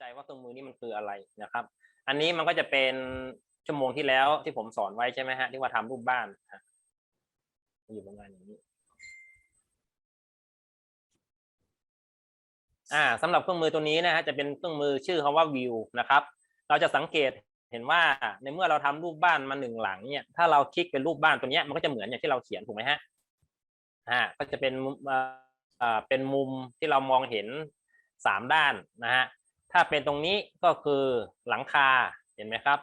ใจว่าเครื่องมือนี้มันคืออะไรนะครับ อันนี้มันก็จะเป็นชั่วโมงที่แล้วที่ผมสอนไว้ใช่ไหมฮะที่ว่าทำรูปบ้านอยู่ประมาณอย่างนี้อ่าสำหรับเครื่องมือตัวนี้นะฮะจะเป็นเครื่องมือชื่อคำว่าวิวนะครับ เราจะสังเกตเห็นว่าในเมื่อเราทำรูปบ้านมาหนึ่งหลังเนี่ยถ้าเราคลิกเป็นรูปบ้านตัวเนี้ยมันก็จะเหมือนอย่างที่เราเขียนถูกไหมฮะอ่าก็จะเป็นอ่าเป็นมุมที่เรามองเห็นสามด้านนะฮะ ถ้าเป็นตรงนี้ก็คือหลังคาเห็นไหมครับ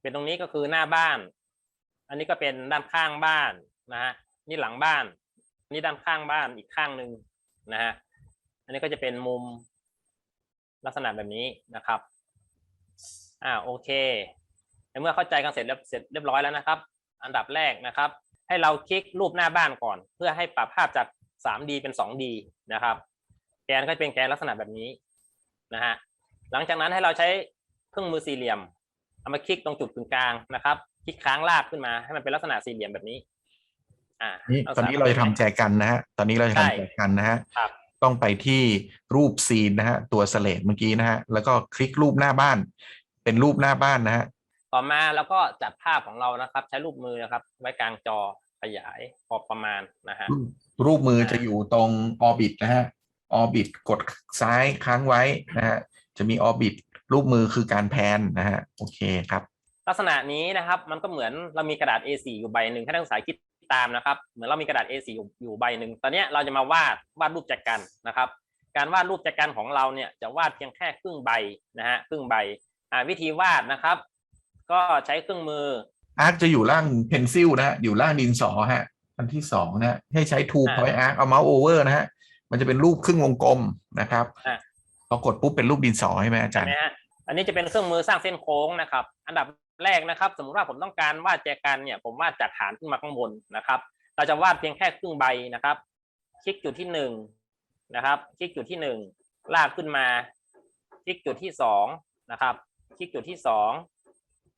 เป็นตรงนี้ก็คือหน้าบ้าน อันนี้ก็เป็นด้านข้างบ้านนะฮะนี่หลังบ้าน นี่ด้านข้างบ้านอีกข้างหนึ่งนะฮะอันนี้ก็จะเป็นมุมลักษณะแบบนี้นะครับอ่าโอเคเมื่อเข้าใจกันเสร็จเสร็จเรียบร้อยแล้วนะครับ อันดับแรกนะครับ ให้เราคลิกรูปหน้าบ้านก่อน เพื่อให้ปรับภาพจาก 3D เป็น 2D นะครับ แกนก็จะเป็นแกนลักษณะแบบนี้นะฮะ หลังจากนั้นให้เราใช้เครื่องมือสี่เหลี่ยม เอามาคลิกตรงจุดกึ่งกลางนะครับ คลิกค้างลากขึ้นมาให้มันเป็นลักษณะสี่เหลี่ยมแบบนี้ อ่านี่ตอนนี้เราจะทำแจกันนะฮะตอนนี้เราจะใช่ทำแจกันนะฮะครับต้องไปที่รูปซีนนะฮะตัวสเลดเมื่อกี้นะฮะแล้วก็คลิกรูปหน้าบ้าน เป็นรูปหน้าบ้านนะฮะต่อมาแล้วก็จัดภาพของเรานะครับ ใช้รูปมือนะครับ ไว้กลางจอขยายพอประมาณนะฮะรูปรูปมือจะอยู่ตรงออบิทนะฮะออบิทกดซ้ายค้างไว้นะฮะ จะมีออบิทรูปมือคือการแพนนะฮะโอเคครับ ลักษณะนี้นะครับมันก็เหมือนเรามีกระดาษ A4 อยู่ใบหนึ่งให้นักศึกษาคิดตามนะครับ เหมือนเรามีกระดาษ A4 อยู่อยู่ใบหนึ่งตอนเนี้ยเราจะมาวาดวาดรูปแจกันนะครับ การวาดรูปแจกันของเราเนี่ยจะวาดเพียงแค่ครึ่งใบนะฮะครึ่งใบอ่าวิธีวาดนะครับ ก็ใช้เครื่องมืออาร์คจะอยู่ล่างเพนซิลนะฮะอยู่ล่างดินสอฮะอันที่สองนะฮะให้ใช้ two อ่า point arc เอาเมาส์โอเวอร์นะฮะมันจะเป็นรูปครึ่งวงกลมนะครับอ่า พอกดปุ๊บเป็นรูปดินสอใช่ไหมอาจารย์นะฮะอันนี้จะเป็นเครื่องมือสร้างเส้นโค้งนะครับ อันดับแรกนะครับ สมมุติว่าผมต้องการวาดแจกันเนี่ย ผมวาดจากฐานขึ้นมาข้างบนนะครับ เราจะวาดเพียงแค่ครึ่งใบนะครับ คลิกจุดที่หนึ่งนะครับ คลิกจุดที่หนึ่งลากขึ้นมา คลิกจุดที่สองนะครับ คลิกจุดที่สอง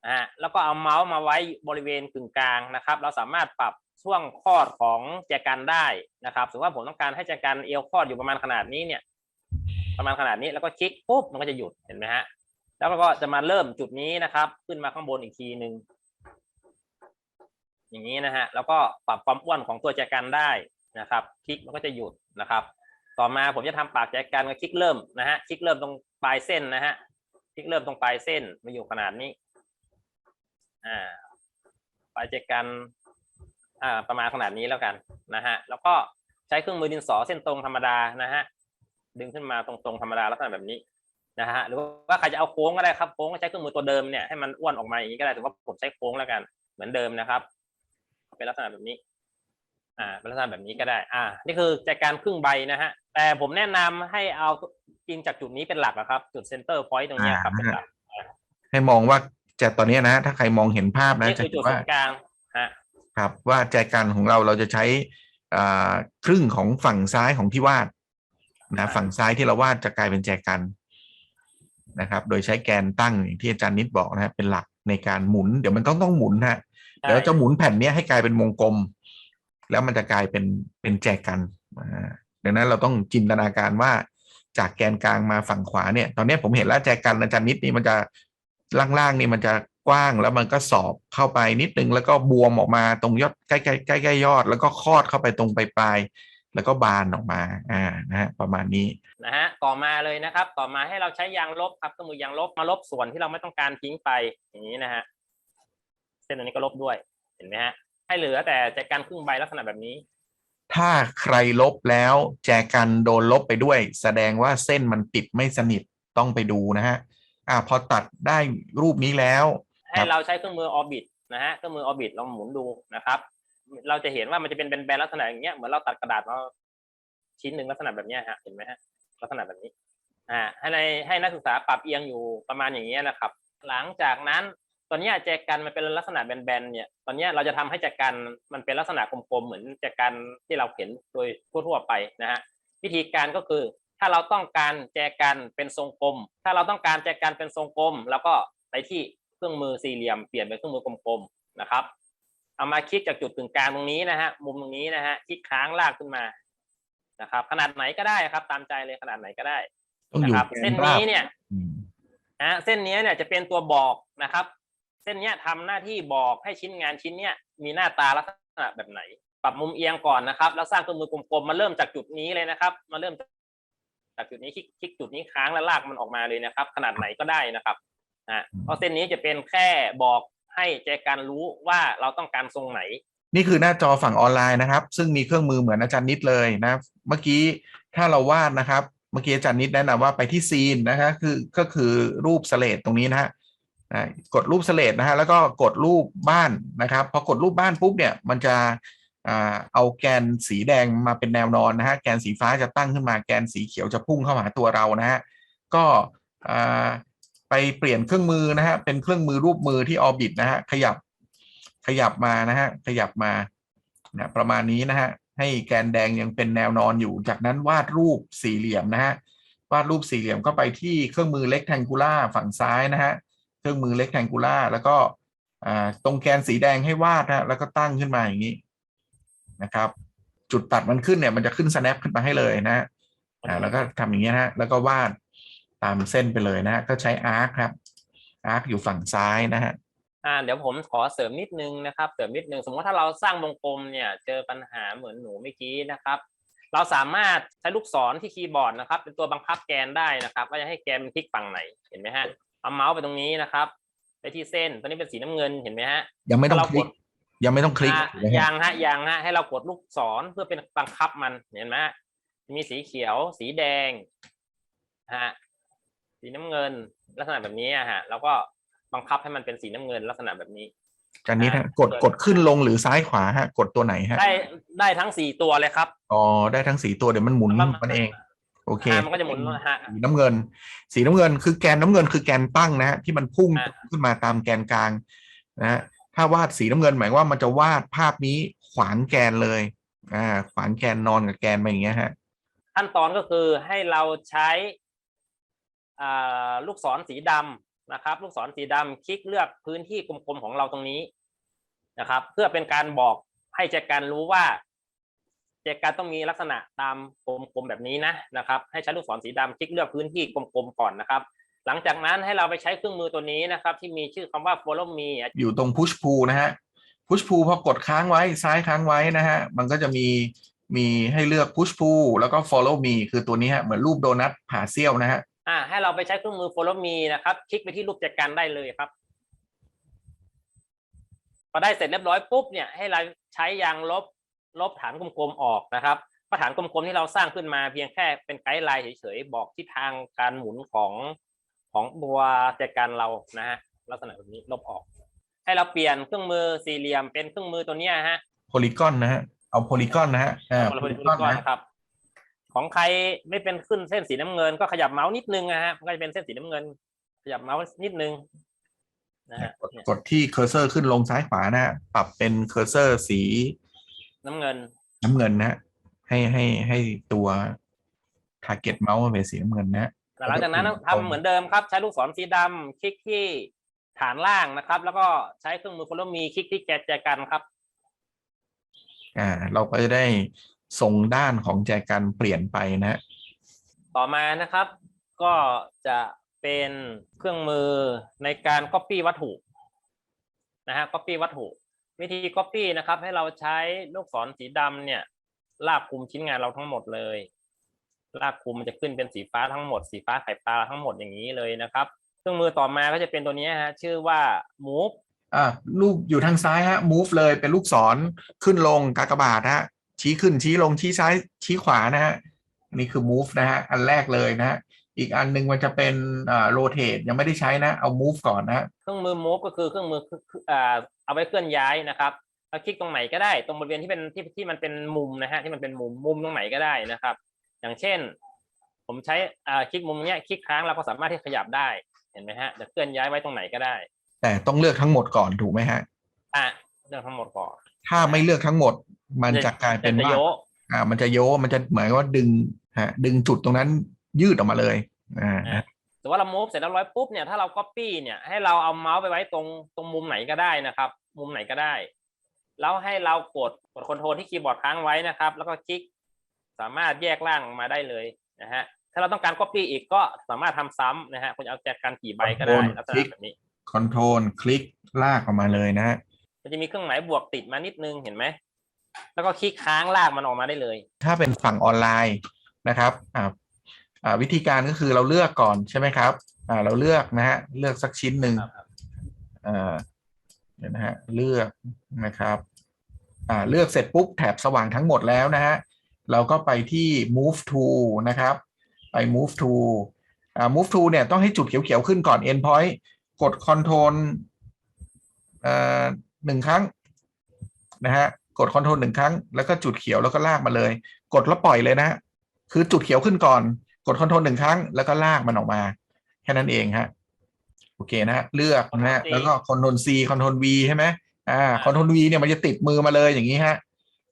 อ่าแล้วก็เอาเมาส์มาไว้บริเวณกึ่งกลางนะครับ เราสามารถปรับช่วงคลอดของแจกันได้นะครับสมมติว่าผมต้องการให้แจกันเอวคลอดอยู่ประมาณขนาดนี้เนี่ย ประมาณขนาดนี้แล้วก็คลิกปุ๊บมันก็จะหยุดเห็นไหมฮะแล้วก็จะมาเริ่มจุดนี้นะครับ ขึ้นมาข้างบนอีกทีหนึ่งอย่างนี้นะฮะแล้วก็ปรับความอ้วนของตัวแจกันได้นะครับคลิกมันก็จะหยุดนะครับ ต่อมาผมจะทำปากแจกันก็คลิกเริ่มนะฮะคลิกเริ่มตรงปลายเส้นนะฮะคลิกเริ่มตรงปลายเส้นมาอยู่ขนาดนี้อ่าปลายแจกันอ่าประมาณขนาดนี้แล้วกันนะฮะแล้วก็ใช้เครื่องมือดินสอเส้นตรงธรรมดานะฮะ ดึงขึ้นมาตรงๆธรรมดาลักษณะแบบนี้นะฮะหรือว่าใครจะเอาโค้งก็ได้ครับโค้งก็ใช้เครื่องมือตัวเดิมเนี่ยให้มันอ้วนออกมาอย่างนี้ก็ได้ถือว่าผมใช้โค้งแล้วกันเหมือนเดิมนะครับ เป็นลักษณะแบบนี้ อ่า เป็นลักษณะแบบนี้ก็ได้ อ่า นี่คือแจกันครึ่งใบนะฮะ แต่ผมแนะนำให้เอากินจากจุดนี้เป็นหลักอะครับ จุดเซนเตอร์พอยต์ตรงเนี้ยครับเป็นหลักให้มองว่าแจตอนเนี้ยนะ ถ้าใครมองเห็นภาพนะนี่จะคือเห็จุนดว่าศูนย์กลางฮะครับ ว่าแจกันของเราเราจะใช้อ่าครึ่งของฝั่งซ้ายของที่วาด นะฝั่งซ้ายที่เราวาดจะกลายเป็นแจกันนะครับ โดยใช้แกนตั้งอย่างที่อาจารย์นิดบอกนะฮะเป็นหลักในการหมุน เดี๋ยวมันต้องต้องหมุนฮะใช่เดี๋ยวจะหมุนแผ่นเนี้ยให้กลายเป็นวงกลม แล้วมันจะกลายเป็นเป็นแจกันอ่าดังนั้นเราต้องจินตนาการว่าจากแกนกลางมาฝั่งขวาเนี่ย ตอนเนี้ยผมเห็นแล้วแจกันอาจารย์นิดนี่มันจะล่างๆนี่มันจะกว้างแล้วมันก็สอบเข้าไปนิดนึงแล้วก็บวมออกมาตรงยอดใกล้ๆใกล้ๆใกล้ๆยอด แล้วก็คลอดเข้าไปตรงปลายๆ แล้วก็บานออกมาอ่านะฮะประมาณนี้นะฮะต่อมาเลยนะครับ ต่อมาให้เราใช้ยางลบครับเครื่องมือยางลบมาลบส่วนที่เราไม่ต้องการทิ้งไปอย่างนี้นะฮะเส้นอันนี้ก็ลบด้วยเห็นไหมฮะให้เหลือแต่แจกันครึ่งใบลักษณะแบบนี้ ถ้าใครลบแล้วแจกันโดนลบไปด้วย แสดงว่าเส้นมันติดไม่สนิทต้องไปดูนะฮะอ่าพอตัดได้รูปนี้แล้ว ให้เราใช้เครื่องมือออบิทนะฮะเครื่องมือออบิทลองหมุนดูนะครับ เราจะเห็นว่ามันจะเป็นแบนๆลักษณะอย่างเงี้ยเหมือนเราตัดกระดาษมาชิ้นหนึ่งลักษณะแบบเนี้ยฮะเห็นไหมฮะลักษณะแบบนี้อ่าให้ในให้นักศึกษาปรับเอียงอยู่ประมาณอย่างเงี้ยนะครับ หลังจากนั้นตอนนี้แจกันมันเป็นลักษณะแบนๆเนี่ย ตอนนี้เราจะทำให้แจกันมันเป็นลักษณะกลมๆเหมือนแจกันที่เราเห็นโดยทั่วๆไปนะฮะวิธีการก็คือถ้าเราต้องการแจกันเป็นทรงกลม ถ้าเราต้องการแจกันเป็นทรงกลม แล้วก็ไปที่เครื่องมือสี่เหลี่ยมเปลี่ยนเป็นเครื่องมือกลมๆนะครับ เอามาคลิกจากจุดกึ่งกลางตรงนี้นะฮะมุมตรงนี้นะฮะคลิกค้างลากขึ้นมานะครับ ขนาดไหนก็ได้ครับ ตามใจเลยขนาดไหนก็ได้ต้องอนะยู่ครับแกเส้นราบนี้เนี่ยอืมฮะเส้นเนี้ยเนี่ยจะเป็นตัวบอกนะครับ เส้นเนี้ยทำหน้าที่บอกให้ชิ้นงานชิ้นเนี้ยมีหน้าตาลักษณะแบบไหน ปรับมุมเอียงก่อนนะครับ แล้วสร้างเครื่องมือกลมๆมาเริ่มจากจุดนี้เลยนะครับมาเริ่มจากจุดนี้คลิกคลิกจุดนี้ค้างแล้วลากมันออกมาเลยนะครับ ขนาดไหนก็ได้นะครับอะเพราะเส้นนี้จะเป็นแค่บอก ให้แจกันรู้ว่าเราต้องการทรงไหน นี่คือหน้าจอฝั่งออนไลน์นะครับ ซึ่งมีเครื่องมือเหมือนอาจารย์นิดเลยนะ เมื่อกี้ถ้าเราวาดนะครับ เมื่อกี้อาจารย์นิดแนะนำว่าไปที่ซีนนะฮะคือก็คือรูปสเลดตรงนี้นะฮะกดรูปสเลดนะฮะแล้วก็กดรูปบ้านนะครับพอกดรูปบ้านปุ๊บเนี่ยมันจะเอาแกนสีแดงมาเป็นแนวนอนนะฮะแกนสีฟ้าจะตั้งขึ้นมาแกนสีเขียวจะพุ่งเข้าหาตัวเรานะฮะก็ ไปเปลี่ยนเครื่องมือนะฮะเป็นเครื่องมือรูปมือที่ออร์บิทนะฮะขยับขยับมานะฮะขยับมานะประมาณนี้นะฮะให้แกนแดงยังเป็นแนวนอนอยู่ จากนั้นวาดรูปสี่เหลี่ยมนะฮะวาดรูปสี่เหลี่ยมก็ไปที่เครื่องมือเล็กแทงกูล่าฝั่งซ้ายนะฮะเครื่องมือเล็กแทงกูล่าแล้วก็ตรงแกนสีแดงให้วาดนะฮะแล้วก็ตั้งขึ้นมาอย่างนี้นะครับ จุดตัดมันขึ้นเนี่ยมันจะขึ้น snap ขึ้นมาให้เลยนะฮะแล้วก็ทำอย่างเงี้ยนะฮะแล้วก็วาด ตามเส้นไปเลยนะฮะก็ใช้ arc ครับอาร์คอยู่ฝั่งซ้ายนะฮะอ่าเดี๋ยวผมขอเสริมนิดนึงนะครับ เสริมนิดนึง สมมติถ้าเราสร้างวงกลมเนี่ยเจอปัญหาเหมือนหนูเมื่อกี้นะครับ เราสามารถใช้ลูกศรที่คีย์บอร์ดนะครับ เป็นตัวบังคับแกนได้นะครับว่าจะให้แกนมันพลิกฝั่งไหนเห็นไหมฮะเอาเมาส์ไปตรงนี้นะครับ ไปที่เส้นตัวนี้เป็นสีน้ำเงินเห็นไหมฮะยังไม่ต้องเราคลิกกดยังไม่ต้องคลิกอะนะฮะยังฮะยังฮะให้เรากดลูกศรเพื่อเป็นบังคับมันเห็นไหมฮะมีสีเขียว สีแดงฮะ สีน้ำเงิน ลักษณะแบบนี้อะฮะแล้วก็บังคับให้มันเป็นสีน้ำเงินลักษณะแบบนี้จานนี้ฮะอะกดกดขึ้นลงหรือซ้ายขวาฮะ กดตัวไหนฮะ ได้ได้ทั้งสี่ตัวเลยครับอ๋อได้ทั้งสีตัวเดี๋ยวมันหมุนมันเองโอเคอ่ามันก็จะหมุนฮะสีน้ำเงิน สีน้ำเงินคือแกนน้ำเงินคือแกนตั้งนะฮะที่มันพุ่งอะขึ้นมาตามแกนกลางนะฮะถ้าวาดสีน้ำเงินหมายว่ามันจะวาดภาพนี้ขวางแกนเลยอ่าขวางแกนนอนกับแกนไปอย่างเงี้ยฮะขั้นตอนก็คือให้เราใช้อ่า ลูกศรสีดำนะครับ ลูกศรสีดำคลิกเลือกพื้นที่กลมๆของเราตรงนี้นะครับ เพื่อเป็นการบอกให้แจกันรู้ว่าแจกันต้องมีลักษณะตามกลมๆแบบนี้นะนะครับ ให้ใช้ลูกศรสีดำคลิกเลือกพื้นที่กลมๆก่อนนะครับ หลังจากนั้นให้เราไปใช้เครื่องมือตัวนี้นะครับ ที่มีชื่อคำว่า follow me อยู่ตรง push pull นะฮะ push pull พอกดค้างไว้ซ้ายค้างไว้นะฮะมันก็จะมีมีให้เลือก push pull แล้วก็ follow me คือตัวนี้ฮะเหมือนรูปโดนัทผ่าเซี่ยวนะฮะ อ่าให้เราไปใช้เครื่องมือ follow me นะครับ คลิกไปที่รูปแจกันได้เลยครับ พอได้เสร็จเรียบร้อยปุ๊บเนี่ยให้เราใช้ยางลบลบฐานกลมๆออกนะครับเพราะฐานกลมๆที่เราสร้างขึ้นมาเพียงแค่เป็นไกด์ไลน์เฉยๆบอกทิศทางการหมุนของของตัวแจกันเรานะฮะลักษณะแบบนี้ลบออก ให้เราเปลี่ยนเครื่องมือสี่เหลี่ยมเป็นเครื่องมือตัวเนี้ยฮะ polygon นะฮะเอา polygon นะฮะอ่าคนละเป็น polygon ก้อนนะนะครับ ของใครไม่เป็นขึ้นเส้นสีน้ำเงิน ก็ขยับเมาส์นิดนึงนะฮะมันก็จะเป็นเส้นสีน้ำเงิน ขยับเมาส์นิดนึงนะฮะกดกดที่เคอร์เซอร์ขึ้นลงซ้ายขวานะฮะปรับเป็นเคอร์เซอร์สี น้ำเงิน น้ำเงินนะฮะให้ให้ให้ตัว target mouse มันเป็นสีน้ำเงินนะฮะหลังจากนั้นแล้วก็ทำเหมือนเดิมครับ ใช้ลูกศรสีดำคลิกที่ฐานล่างนะครับ แล้วก็ใช้เครื่องมือ follow me คลิกที่แกนแจกันครับ อ่า เราก็จะได้ ทรงด้านของแจกันเปลี่ยนไปนะฮะต่อมานะครับ ก็จะเป็นเครื่องมือในการ copy วัตถุนะฮะ copy วัตถุ วิธี copy นะครับ ให้เราใช้ลูกศรสีดำเนี่ย ลากคลุมชิ้นงานเราทั้งหมดเลย ลากคลุมมันจะขึ้นเป็นสีฟ้าทั้งหมด สีฟ้าไข่ปลาทั้งหมดอย่างนี้เลยนะครับ เครื่องมือต่อมาก็จะเป็นตัวนี้ฮะชื่อว่า move อ่าลูกอยู่ทางซ้ายฮะ move เลยเป็นลูกศรขึ้นลงกากบาทฮะ ชี้ขึ้นชี้ลงชี้ซ้ายชี้ขวานะฮะอันนี่คือ move นะฮะอันแรกเลยนะฮะอีกอันหนึ่งมันจะเป็นอ่า rotate ยังไม่ได้ใช้นะเอา move ก่อนนะฮะเครื่องมือ move ก็คือเครื่องมือคือคืออ่าเอาไว้เคลื่อนย้ายนะครับเราคลิกตรงไหนก็ได้ตรงบริเวณที่เป็นที่ที่มันเป็นมุมนะฮะที่มันเป็นมุมมุมตรงไหนก็ได้นะครับ อย่างเช่น ผมใช้อ่าคลิกมุมเนี้ยคลิกค้างเราก็สามารถที่ขยับได้เห็นไหมฮะจะเคลื่อนย้ายไว้ตรงไหนก็ได้ แต่ต้องเลือกทั้งหมดก่อนถูกไหมฮะอะเรื่องทั้งหมดก่อนถ้าไม่เลือกทั้งหมด มันจะกลายเป็นจะว่าโยะอ่า มันจะโยมันจะเหมือนกับว่าดึงฮะดึงจุดตรงนั้นยืดออกมาเลยอ่าอะแต่ว่าเรา move เสร็จแล้วร้อยปุ๊บเนี่ยถ้าเรา copy เนี่ยให้เราเอาเมาส์ไปไว้ตรงตรงมุมไหนก็ได้นะครับ มุมไหนก็ได้ แล้วให้เรากดกดคอนโทรลที่คีย์บอร์ดค้างไว้นะครับ แล้วก็คลิกสามารถแยกล่างออกมาได้เลยนะฮะถ้าเราต้องการ copy อีกก็สามารถทำซ้ำนะฮะคุณจะเอาแจกันกี่ใบก็ได้ Control ลักษคลิณะกแบบนี้คอนโทรลคลิกลากออกมาเลยนะฮะมันจะมีเครื่องหมายบวกติดมานิดนึงเห็นไหม แล้วก็คลิกค้างลากมันออกมาได้เลย ถ้าเป็นฝั่งออนไลน์นะครับอ่าอ่าวิธีการก็คือเราเลือกก่อนใช่ไหมครับอ่าเราเลือกนะฮะเลือกสักชิ้นหนึ่งครับอ่าเดี๋ยวนะฮะเลือกนะครับอ่าเลือกเสร็จปุ๊บแถบสว่างทั้งหมดแล้วนะฮะเราก็ไปที่ move to นะครับไป move to อ่า move to เนี่ยต้องให้จุดเขียวๆขึ้นก่อน endpoint กด control เอ่อหนึ่งครั้งนะฮะ กด control หนึ่งครั้ง แล้วก็จุดเขียวแล้วก็ลากมาเลย กดแล้วปล่อยเลยนะฮะคือจุดเขียวขึ้นก่อน กด control หนึ่งครั้ง แล้วก็ลากมันออกมา แค่นั้นเองฮะโอเคนะฮะเลือกนะฮะ Control C แล้วก็ control C control V ใช่ไหมอ่า control V เนี่ยมันจะติดมือมาเลยอย่างนี้ฮะ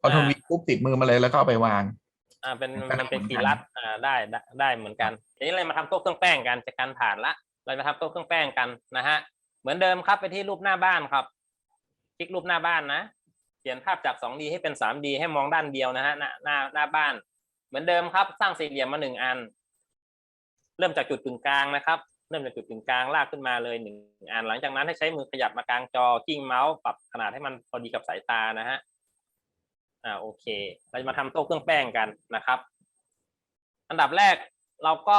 control V ปุ๊บติดมือมาเลยแล้วก็เอาไปวาง อ่าเป็นก็มันเป็นเหมือนกันสีรัดอ่าได้ได้ได้เหมือนกันทีนี้เรามาทำโต๊ะเครื่องแป้งกันจากการผ่านละเราจะทำโต๊ะเครื่องแป้งกันนะฮะเหมือนเดิมครับไปที่รูปหน้าบ้านครับ คลิกรูปหน้าบ้านนะ เปลี่ยนภาพจาก 2D ให้เป็น 3D ให้มองด้านเดียวนะฮะหน้าหน้าหน้าบ้าน เหมือนเดิมครับ สร้างสี่เหลี่ยมมาหนึ่งอัน เริ่มจากจุดกึ่งกลางนะครับ เริ่มจากจุดกึ่งกลางลากขึ้นมาเลยหนึ่งอัน หลังจากนั้นให้ใช้มือขยับมากลางจอกิ้งเมาส์ปรับขนาดให้มันพอดีกับสายตานะฮะอ่าโอเค เราจะมาทำโต๊ะเครื่องแป้งกันนะครับ อันดับแรกเราก็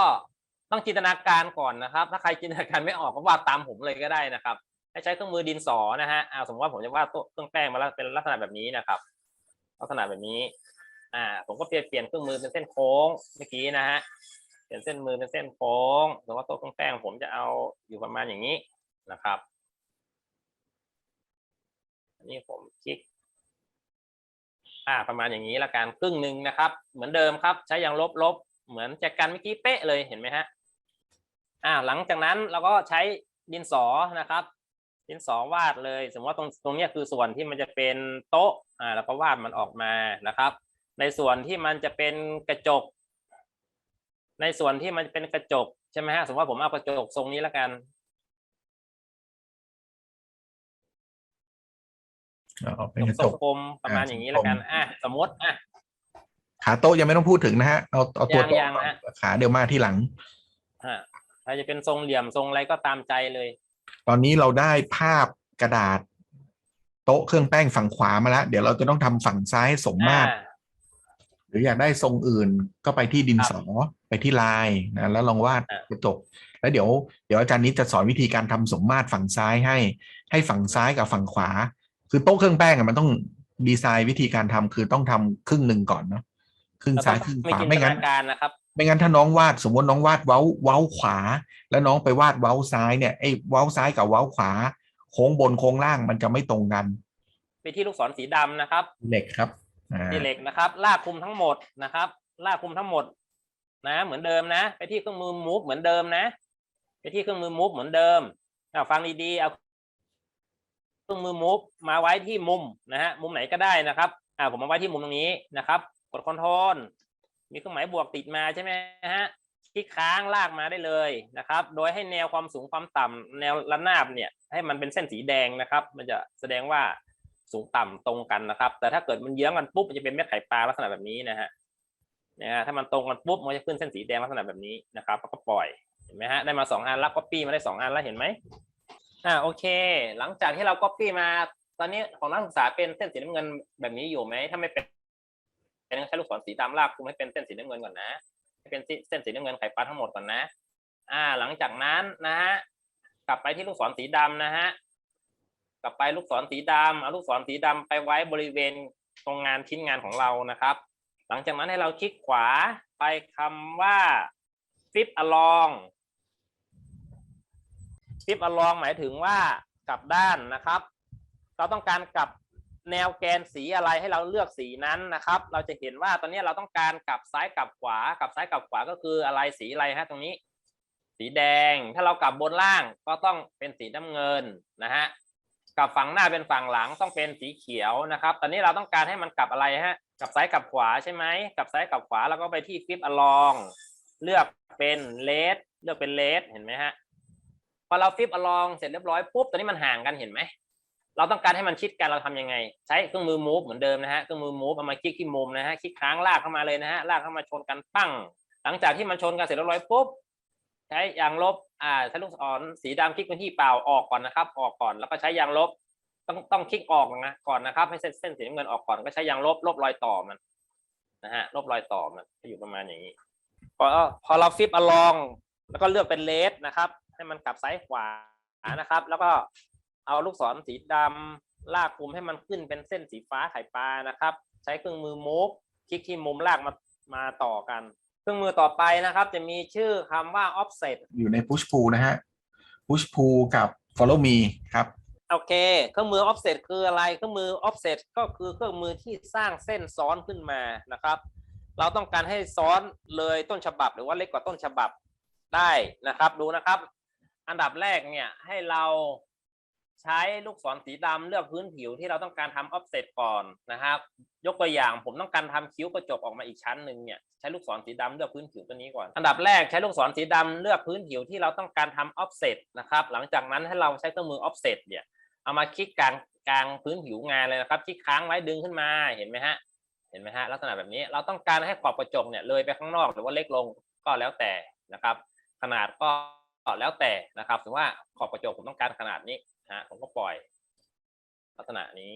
ต้องจินตนาการก่อนนะครับ ถ้าใครจินตนาการไม่ออกก็วาดตามผมเลยก็ได้นะครับ ให้ใช้เครื่องมือดินสอนะฮะอ่าสมมติว่าผมจะวาดโต๊ะเครื่องแป้งมาแล้วเป็นลักษณะแบบนี้นะครับ ลักษณะแบบนี้ อ่า ผมก็เปลี่ยนเปลี่ยนเครื่องมือเป็นเส้นโค้งเมื่อกี้นะฮะเปลี่ยนเส้นมือเป็นเส้นโค้งสมมติว่าโต๊ะเครื่องแป้งผมจะเอาอยู่ประมาณอย่างนี้นะครับอันนี้ผมคลิกอ่าประมาณอย่างนี้ละกันครึ่งหนึ่งนะครับ เหมือนเดิมครับ ใช้ยางลบลบเหมือนแจกันเมื่อกี้เป๊ะเลยเห็นไหมฮะอ่าหลังจากนั้นเราก็ใช้ดินสอนะครับ ดินสอวาดเลย สมมติว่าตรงตรงเนี้ยคือส่วนที่มันจะเป็นโต๊ะอ่าแล้วก็วาดมันออกมานะครับ ในส่วนที่มันจะเป็นกระจก ในส่วนที่มันเป็นกระจกใช่ไหมฮะสมมติว่าผมเอากระจกทรงนี้แล้วกันเอาเป็นกกระระจจกกกลมประมาณอย่างนี้แล้วกันอะสมมติอะขาโต๊ะยังไม่ต้องพูดถึงนะฮะเอาเอาตัวยังโต๊ะยังก่อนฮะขาเดี๋ยวมาที่หลังฮะถ้าจะเป็นทรงเหลี่ยมทรงอะไรก็ตามใจเลยต อนนี้เราได้ภาพกระดาษ โต๊ะเครื่องแป้งฝั่งขวามาแล้ว เดี๋ยวเราจะต้องทำฝั่งซ้ายให้สมมาตรอ่าหรืออยากได้ทรงอื่นก็ไปที่ดินครับสอไปที่ลายนะแล้วลองวาดอะกระจกแล้วเดี๋ยวเดี๋ยวอาจารย์นิดจะสอนวิธีการทำสมมาตรฝั่งซ้ายให้ ให้ฝั่งซ้ายกับฝั่งขวา คือโต๊ะเครื่องแป้งอะมันต้องดีไซน์วิธีการทำคือต้องทำครึ่งหนึ่งก่อนเนาะ ครึ่งแล้วซ้ายก็ครึ่งขไม่วาจินไม่ตงั้นนาการนะครับ ไม่งั้นถ้าน้องวาดสมมติน้องวาดเว้าเว้าขวา แล้วน้องไปวาดเว้าซ้ายเนี่ยไอ้เว้าซ้ายกับเว้าขวา โค้งบนโค้งล่างมันจะไม่ตรงกันไปที่ลูกศรสีดำนะครับเหล็กครับอ่าที่เหล็กนะครับ ลากคุมทั้งหมดนะครับ ลากคุมทั้งหมด นะ เหมือนเดิมนะ ไปที่เครื่องมือ move เหมือนเดิมนะ ไปที่เครื่องมือ move เหมือนเดิมเอาฟังดีๆเอาเครื่องมือ move มาไว้ที่มุมนะฮะมุมไหนก็ได้นะครับอ่าผมมาไว้ที่มุมตรงนี้นะครับ กดคอนโทรลมีเครื่องหมายบวกติดมาใช่ไหมฮะคลิกค้างลากมาได้เลยนะครับ โดยให้แนวความสูงความต่ำแนวระนาบเนี่ยให้มันเป็นเส้นสีแดงนะครับ มันจะแสดงว่าสูงต่ำตรงกันนะครับ แต่ถ้าเกิดมันเยื้องกันปุ๊บมันจะเป็นเม็ดไข่ปลาลักษณะแบบนี้นะฮะนะฮะถ้ามันตรงกันปุ๊บมันจะขึ้นเส้นสีแดงลักษณะแบบนี้นะครับแล้วก็ปล่อยเห็นไหมฮะได้มาสองอันแล้วก็ปี้มาได้สองอันแล้วเห็นไหมอ่าโอเค หลังจากที่เราก๊อปปี้มา ตอนนี้ของนักศึกษาเป็นเส้นสีน้ำเงินแบบนี้อยู่ไหมถ้าไม่เป็น เป็นใช้ลูกศรสีดำลากคุมให้เป็นเส้นสีน้ำเงินก่อนนะให้เป็นเส้นสีน้ำเงินไข่ปลาทั้งหมดก่อนนะ อ่า หลังจากนั้นนะฮะกลับไปที่ลูกศรสีดำนะฮะกลับไปลูกศรสีดำเอาลูกศรสีดำไปไว้บริเวณตรงงานชิ้นงานของเรานะครับ หลังจากนั้นให้เราคลิกขวาไปคำว่า flip along flip along หมายถึงว่ากลับด้านนะครับ เราต้องการกลับ แนวแกนสีอะไรให้เราเลือกสีนั้นนะครับ เราจะเห็นว่าตอนนี้เราต้องการกลับซ้ายกลับขวากลับซ้ายกลับขวาก็คืออะไรสีอะไรฮะตรงนี้ สีแดงถ้าเรากลับบนล่างก็ต้องเป็นสีน้ำเงินนะฮะกลับฝั่งหน้าเป็นฝั่งหลังต้องเป็นสีเขียวนะครับ ตอนนี้เราต้องการให้มันกลับอะไรฮะกลับซ้ายกลับขวาใช่ไหมกลับซ้ายกลับขวาแล้วก็ไปที่ฟิปอลอง เลือกเป็นเลสเลือกเป็นเลสเห็นไหมฮะพอเราฟิปอลองเสร็จเรียบร้อยปุ๊บตอนนี้มันห่างกันเห็นไหม เราต้องการให้มันชิดกันเราทำยังไง ใช้เครื่องมือ move เหมือนเดิมนะฮะเครื่องมือ move เอามาคลิกที่มุมนะฮะคลิกค้างลากเข้ามาเลยนะฮะลากเข้ามาชนกันปั้ง หลังจากที่มันชนกันเสร็จเรียบร้อยปุ๊บใช้ยางลบอ่าใช้ลูกศรสีดำคลิกไปที่เปล่าออกก่อนนะครับ ออกก่อนแล้วก็ใช้ยางลบต้องต้องคลิกออกนะก่อนนะครับ ให้เส้นเส้นสีน้ำเงินออกก่อนก็ใช้ยางลบลบรอยต่อมันนะฮะลบรอยต่อมันจะอยู่ประมาณอย่างนี้พอพอเราฟิปอลอง แล้วก็เลือกเป็นเลสนะครับ ให้มันกลับซ้ายขวานะครับ แล้วก็ เอาลูกศรสีดำลากมุมให้มันขึ้นเป็นเส้นสีฟ้าไข่ปลานะครับ ใช้เครื่องมือ move คลิกที่มุมลากมามาต่อกัน เครื่องมือต่อไปนะครับ จะมีชื่อคำว่า offset อยู่ใน push pull นะฮะ push pull กับ follow me ครับโอเค เครื่องมือ offset คืออะไร เครื่องมือ offset ก็คือเครื่องมือที่สร้างเส้นซ้อนขึ้นมานะครับ เราต้องการให้ซ้อนเลยต้นฉบับ หรือว่าเล็กกว่าต้นฉบับได้นะครับ ดูนะครับ อันดับแรกเนี่ยให้เรา ใช้ลูกศรสีดำเลือกพื้นผิวที่เราต้องการทำ offset ก่อนนะครับ ยกตัวอย่างผมต้องการทำคิ้วกระจกออกมาอีกชั้นหนึ่งเนี่ยใช้ลูกศรสีดำเลือกพื้นผิวตัวนี้ก่อน อันดับแรกใช้ลูกศรสีดำเลือกพื้นผิวที่เราต้องการทำ offset นะครับหลังจากนั้นให้เราใช้เครื่องมือ offset เนี่ยเอามาคลิกกลางกลางพื้นผิวงานเลยนะครับคลิกค้างไว้ดึงขึ้นมาเห็นไหมฮะเห็นไหมฮะลักษณะแบบนี้เราต้องการให้ขอบกระจกเนี่ยเลยไปข้างนอกหรือว่าเล็กลงก็แล้วแต่นะครับ ขนาดก็แล้วแต่นะครับถือว่าขอบกระจกผมต้องการขนาดนี้ นะฮะผมก็ปล่อย ลักษณะนี้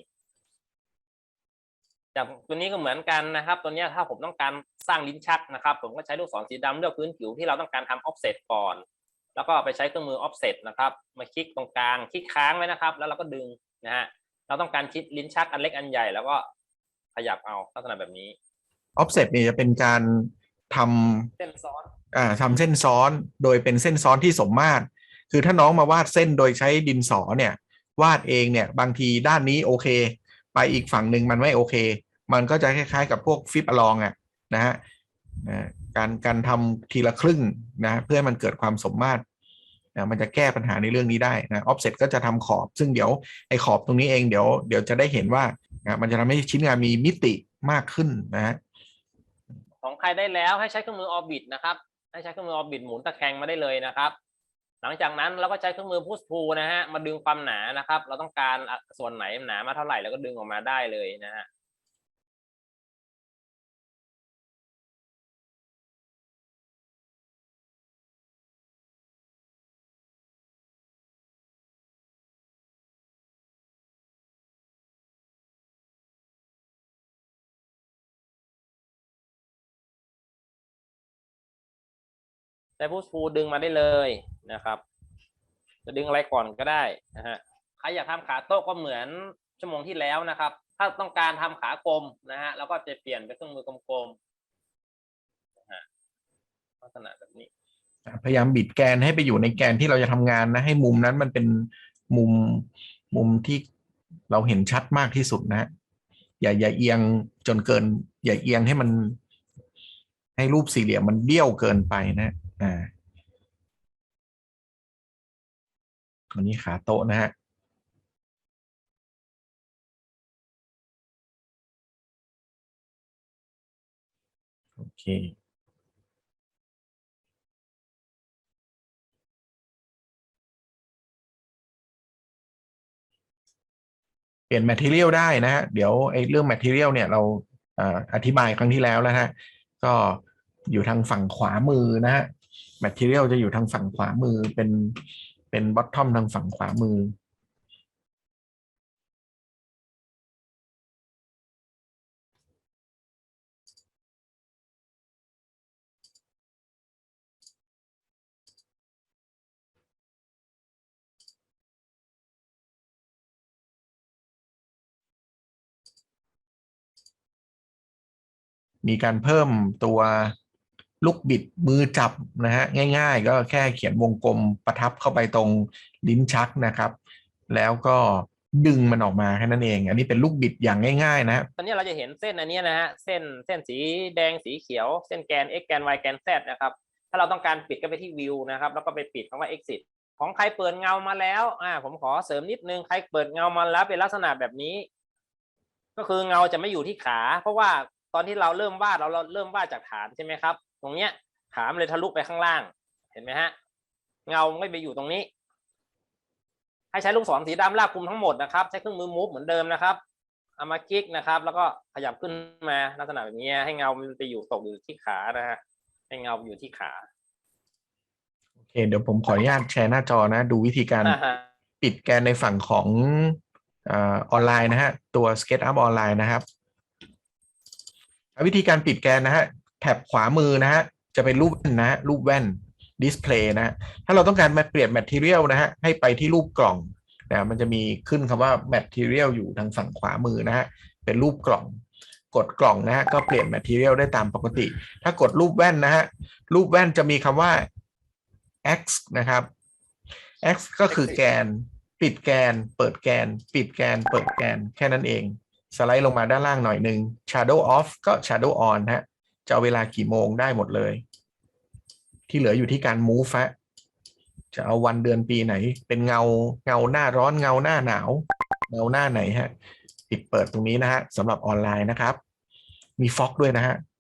จากตัวนี้ก็เหมือนกันนะครับ ตัวเนี้ยถ้าผมต้องการสร้างลิ้นชักนะครับ ผมก็ใช้ลูกศรสีดำเลือกพื้นผิวที่เราต้องการทำ offset ก่อน แล้วก็ไปใช้เครื่องมือ offset นะครับ มาคลิกตรงกลางคลิกค้างไว้นะครับ แล้วเราก็ดึงนะฮะ เราต้องการคิดลิ้นชักอันเล็กอันใหญ่ แล้วก็ขยับเอาลักษณะแบบนี้ offset เนี่ยจะเป็นการทำเส้นซ้อน อ่าทำเส้นซ้อน โดยเป็นเส้นซ้อนที่สมมาตร คือถ้าน้องมาวาดเส้นโดยใช้ดินสอเนี่ย วาดเองเนี่ยบางทีด้านนี้โอเค ไปอีกฝั่งหนึ่งมันไม่โอเค มันก็จะคล้ายๆ กับพวกฟิปอลองอะนะฮะการการทำทีละครึ่งนะเพื่อให้มันเกิดความสมมาตรนะมันจะแก้ปัญหาในเรื่องนี้ได้นะออฟเซ็ตก็จะทำขอบ ซึ่งเดี๋ยวไอ้ขอบตรงนี้เองเดี๋ยวเดี๋ยวจะได้เห็นว่านะมันจะทำให้ชิ้นงานมีมิติมากขึ้นนะฮะของใครได้แล้วให้ใช้เครื่องมือ orbit นะครับ ให้ใช้เครื่องมือ orbit หมุนตะแคงมาได้เลยนะครับ หลังจากนั้นเราก็ใช้เครื่องมือ push pull นะฮะมาดึงความหนานะครับ เราต้องการส่วนไหนหนามาเท่าไหร่แล้วก็ดึงออกมาได้เลยนะฮะแต่พูดฟูดึงมาได้เลย นะครับ จะดึงอะไรก่อนก็ได้นะฮะใครอยากทำขาโต๊ะก็เหมือนชั่วโมงที่แล้วนะครับ ถ้าต้องการทำขากลมนะฮะเราก็จะเปลี่ยนเป็นเครื่องมือกลมๆนะฮะลักษณะแบบนี้ พยายามบิดแกนให้ไปอยู่ในแกนที่เราจะทำงานนะ ให้มุมนั้นมันเป็นมุมมุมที่เราเห็นชัดมากที่สุดนะฮะอย่าอย่าเอียงจนเกิน อย่าเอียงให้มัน ให้รูปสี่เหลี่ยมมันเบี้ยวเกินไปนะ อ่า วนี้ขาโต๊ะนะฮะโอเคเปลี่ยน material ได้นะฮะ เดี๋ยวไอ้เรื่อง material เนี่ยเราออธิบายครั้งที่แล้วแล้วนะฮะ ก็อยู่ทางฝั่งขวามือนะฮะ material จะอยู่ทางฝั่งขวามือเป็น เป็น bottom ทางฝั่งขวามือ มีการเพิ่มตัว ลูกบิดมือจับนะฮะง่ายๆ ก็แค่เขียนวงกลมประทับเข้าไปตรงลิ้นชักนะครับ แล้วก็ดึงมันออกมาแค่นั้นเอง อันนี้เป็นลูกบิดอย่างง่าย ๆ นะตอนนี้เราจะเห็นเส้นอันนี้นะฮะเส้นเส้นสีแดงสีเขียว เส้นแกน x แกน y แกน z นะครับ ถ้าเราต้องการปิดก็ไปที่ view นะครับ แล้วก็ไปปิดคำว่า exit ของใครเปิดเงามาแล้วอ่าผมขอเสริมนิดนึงใครเปิดเงามาแล้วเป็นลักษณะแบบนี้ ก็คือเงาจะไม่อยู่ที่ขา เพราะว่าตอนที่เราเริ่มวาดเราเราเริ่มวาดจากฐานใช่ไหมครับ ตรงเนี้ยขามันเลยทะลุไปข้างล่าง เห็นไหมฮะ เงาไม่ไปอยู่ตรงนี้ ให้ใช้ลูกศรสีดำลากคลุมทั้งหมดนะครับ ใช้เครื่องมือมูฟเหมือนเดิมนะครับเอามาคลิกนะครับ แล้วก็ขยับขึ้นมาลักษณะแบบนี้ให้เงามันไปอยู่ตกอยู่ที่ขานะฮะให้เงาอยู่ที่ขาโอเค เดี๋ยวผมขออนุญาตแชร์หน้าจอนะ ดูวิธีการอ่าฮะปิดแกนในฝั่งของเอออนไลน์นะฮะ ตัว SketchUp ออนไลน์นะครับ วิธีการปิดแกนนะฮะ แถบขวามือนะฮะจะเป็นรูปแว่นนะฮะรูปแว่น display นะฮะถ้าเราต้องการมาเปลี่ยน material นะฮะให้ไปที่รูปกล่องนะมันจะมีขึ้นคำว่า material อยู่ทางฝั่งขวามือนะฮะเป็นรูปกล่อง กดกล่องนะฮะก็เปลี่ยน material ได้ตามปกติ ถ้ากดรูปแว่นนะฮะรูปแว่นจะมีคำว่า x นะครับ x ก็คือแกน ปิดแกน เปิดแกน ปิดแกน เปิดแกนแค่นั้นเอง สไลด์ลงมาด้านล่างหน่อยหนึ่ง shadow off ก็ shadow on ฮะ จะเอาเวลากี่โมงได้หมดเลย ที่เหลืออยู่ที่การ move ะจะเอาวันเดือนปีไหน เป็นเงาเงาหน้าร้อนเงาหน้าหนาว เงาหน้าไหนฮะปิดเปิดตรงนี้นะฮะสำหรับออนไลน์นะครับ มีฟ็อกด้วยนะฮะ